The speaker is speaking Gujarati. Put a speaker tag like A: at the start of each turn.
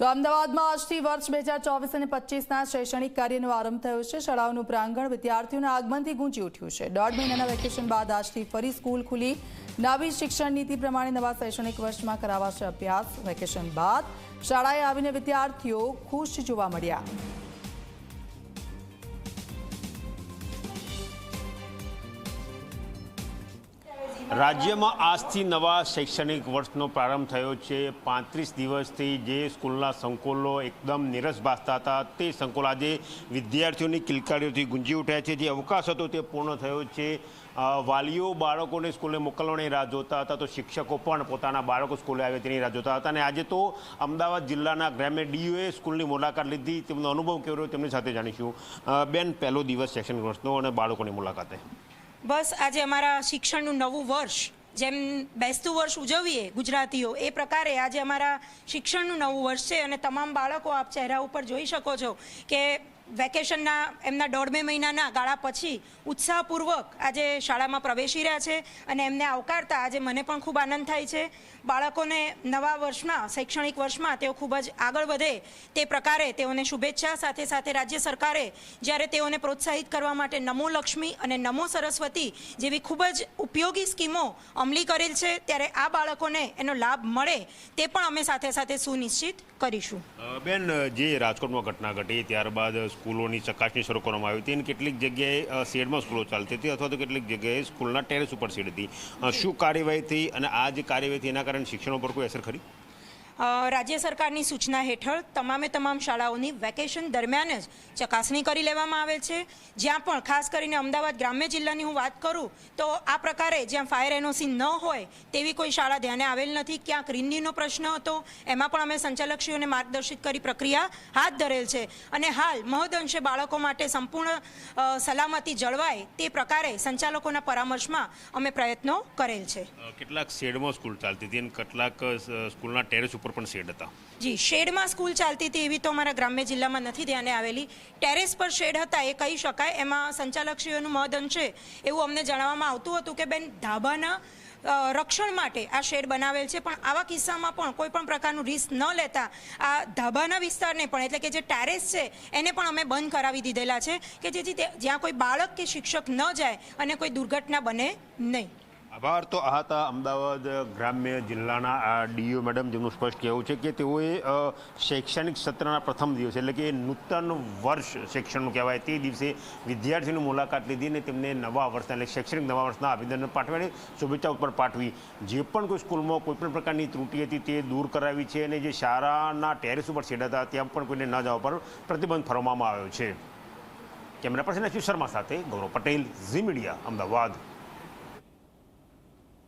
A: તો અમદાવાદમાં આજથી વર્ષ બે હજાર ચોવીસ અને પચીસના શૈક્ષણિક કાર્યનો આરંભ થયો છે. શાળાઓનું પ્રાંગણ વિદ્યાર્થીઓના આગમનથી ગુંજી ઉઠ્યું છે. દોઢ મહિનાના વેકેશન બાદ આજથી ફરી સ્કૂલ ખુલી. નવી શિક્ષણ નીતિ પ્રમાણે નવા શૈક્ષણિક વર્ષમાં કરાવાશે અભ્યાસ. વેકેશન બાદ શાળાએ આવીને વિદ્યાર્થીઓ ખુશ જોવા મળ્યા.
B: રાજ્યમાં આજથી નવા શૈક્ષણિક વર્ષનો પ્રારંભ થયો છે. પાંત્રીસ દિવસથી જે સ્કૂલના સંકુલો એકદમ નિરસ ભાસતા હતા, તે સંકુલ આજે વિદ્યાર્થીઓની કિલકારીઓથી ગુંજી ઉઠ્યા છે. જે અવકાશ હતો તે પૂર્ણ થયો છે. વાલીઓ બાળકોને સ્કૂલે મોકલવાની રાહ જોતા હતા, તો શિક્ષકો પણ પોતાના બાળકો સ્કૂલે આવે તેની રાહ જોતા હતા. અને આજે તો અમદાવાદ જિલ્લાના ગ્રામ્ય ડીયુએ સ્કૂલની મુલાકાત લીધી. તેમનો અનુભવ કેવો રહ્યો તેમની સાથે જાણીશું. બેન, પહેલો દિવસ શૈક્ષણિક વર્ષનો અને બાળકોની મુલાકાતે.
C: બસ આજે અમારા શિક્ષણનું નવું વર્ષ, જેમ બેસતું વર્ષ ઉજવીએ ગુજરાતીઓ, એ પ્રકારે આજે અમારા શિક્ષણનું નવું વર્ષ છે અને તમામ બાળકો આપ ચહેરા ઉપર જોઈ શકો છો કે વેકેશનના, એમના દોઢ બે મહિનાના ગાળા પછી ઉત્સાહપૂર્વક આજે શાળામાં પ્રવેશી રહ્યા છે અને એમને આવકારતા આજે મને પણ ખૂબ આનંદ થાય છે. બાળકોને નવા વર્ષમાં, શૈક્ષણિક વર્ષમાં તેઓ ખૂબ જ આગળ વધે તે પ્રકારે તેઓને શુભેચ્છા. સાથે સાથે રાજ્ય સરકારે જ્યારે તેઓને પ્રોત્સાહિત કરવા માટે નમો લક્ષ્મી અને નમો સરસ્વતી જેવી ખૂબ જ ઉપયોગી સ્કીમો અમલી કરેલ છે, ત્યારે આ બાળકોને એનો લાભ મળે તે પણ અમે સાથે સાથે સુનિશ્ચિત કરીશું.
B: બેન, જે રાજકોટમાં ઘટના ઘટી ત્યારબાદ સ્કૂલોની ચકાસણી શરૂ કરવામાં આવી હતી અને કેટલીક જગ્યાએ શેડમાં સ્કૂલો ચાલતી હતી અથવા તો કેટલીક જગ્યાએ સ્કૂલના ટેરેસ ઉપર શેડ હતી. શું કાર્યવાહી થઈ અને આ જે કાર્યવાહી થઈ એના કારણે શિક્ષણ પર કોઈ અસર ખરી?
C: રાજ્ય સરકારની સૂચના હેઠળ તમામે તમામ શાળાઓની વેકેશન દરમિયાન જ ચકાસણી કરી લેવામાં આવે છે. જ્યાં પણ, ખાસ કરીને અમદાવાદ ગ્રામ્ય જિલ્લાની હું વાત કરું, તો આ પ્રકારે જ્યાં ફાયર એનઓસી ન હોય, તેવી કોઈ શાળા ધ્યાને આવેલ નથી. ક્યાંક રીંડીનો પ્રશ્ન હતો, એમાં પણ અમે સંચાલકશ્રીઓને માર્ગદર્શિત કરી પ્રક્રિયા હાથ ધરેલ છે. અને હાલ મહદઅંશે બાળકો માટે સંપૂર્ણ સલામતી જળવાય તે પ્રકારે સંચાલકોના પરામર્શમાં અમે પ્રયત્નો કરેલ છે.
B: કેટલાક શેડમાં સ્કૂલ ચાલતી હતી કેટલાક સ્કૂલના ટેરેસ ઉપર પણ શેડ હતા.
C: જી શેડમાં સ્કૂલ ચાલતી હતી એવી તો અમારા ગ્રામ્ય જિલ્લામાં નથી ધ્યાને આવેલી. ટેરેસ પર શેડ હતા એ કહી શકાય. એમાં સંચાલકશ્રીઓનું મહદ અંશે એવું અમને જણાવવામાં આવતું હતું કે બેન, ધાબાના રક્ષણ માટે આ શેડ બનાવેલ છે. પણ આવા કિસ્સામાં પણ કોઈ પણ પ્રકારનું રિસ્ક ન લેતા આ ધાબાના વિસ્તારને પણ, એટલે કે જે ટેરેસ છે, એને પણ અમે બંધ કરાવી દીધેલા છે કે જેથી જ્યાં કોઈ બાળક કે શિક્ષક ન જાય અને કોઈ દુર્ઘટના બને નહીં.
B: આભાર. તો આ હતા અમદાવાદ ગ્રામ્ય જિલ્લાના આ ડીઓ મેડમ, જેમનું સ્પષ્ટ કહેવું છે કે તેઓએ શૈક્ષણિક સત્રના પ્રથમ દિવસે એટલે કે નૂતન વર્ષ શિક્ષણનું કહેવાય તે દિવસે વિદ્યાર્થીઓની મુલાકાત લીધી અને તેમને નવા વર્ષના એટલે શૈક્ષણિક નવા વર્ષના અભિનંદન પાઠવ્યા અને શુભેચ્છા ઉપર પાઠવી. જે પણ કોઈ સ્કૂલમાં કોઈપણ પ્રકારની ત્રુટિ હતી તે દૂર કરાવી છે અને જે શાળાના ટેરેસ ઉપર શેડ હતા ત્યાં પણ કોઈને ન જવા પર પ્રતિબંધ ફરવામાં આવ્યો છે. કેમેરા પર્સન શર્મા સાથે ગૌરવ પટેલ, ઝી મીડિયા, અમદાવાદ.